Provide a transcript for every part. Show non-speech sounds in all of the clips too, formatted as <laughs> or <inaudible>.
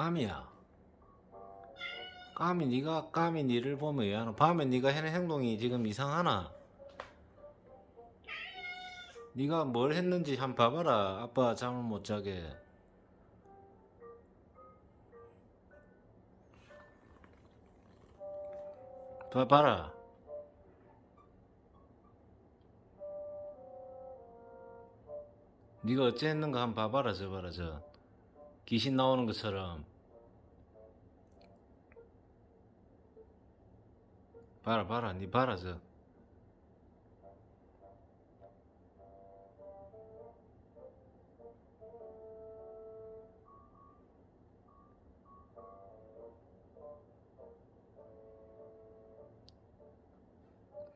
까미야. 까미 네가 까미 니를 보면 왜 하나? 밤에 네가 하는 행동이 지금 이상하나? 네가 뭘 했는지 한번 봐봐라. 아빠 잠을 못 자게. 봐 봐라. 네가 어째 했는가 한번 봐봐라 저 봐라 저 귀신 나오는 것처럼 봐라 봐라 니 봐라 저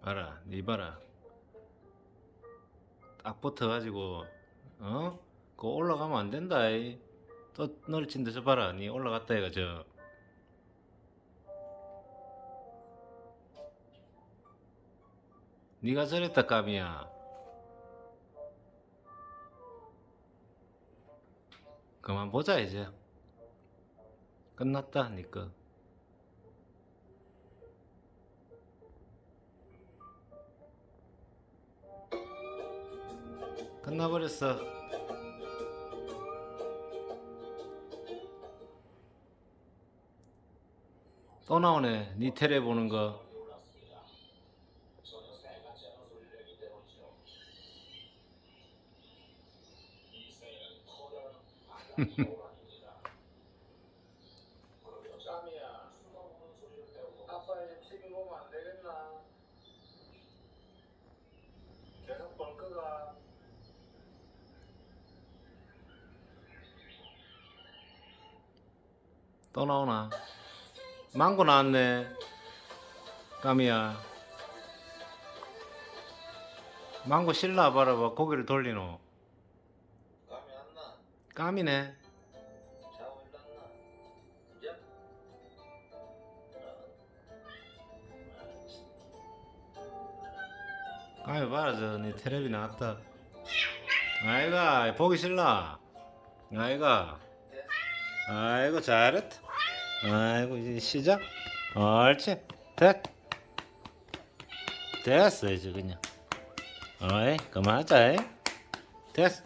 봐라 니 봐라 딱 붙어가지고 어? 그거 올라가면 안 된다 이. 또 너를 친데 저 봐라. 니 올라갔다 해가 저. 니가 저랬다 까미야. 그만 보자 이제. 끝났다 니꺼 끝나버렸어 또 나오네 니 테레 보는 거. <laughs> 또 나오나 망고 나왔네. 까미야. 망고 실라 봐라봐. 고개를 돌리노. 감이 안 나. 까미네? 까미 봐라 저니 테레비 나왔다. 아이가 보기 싫나 아이가. 아이고 잘했다 아이고 이제 시작. 옳지. 됐. 됐어 이제 그냥. 어이 그만하자 이. 됐어.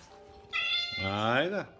아이고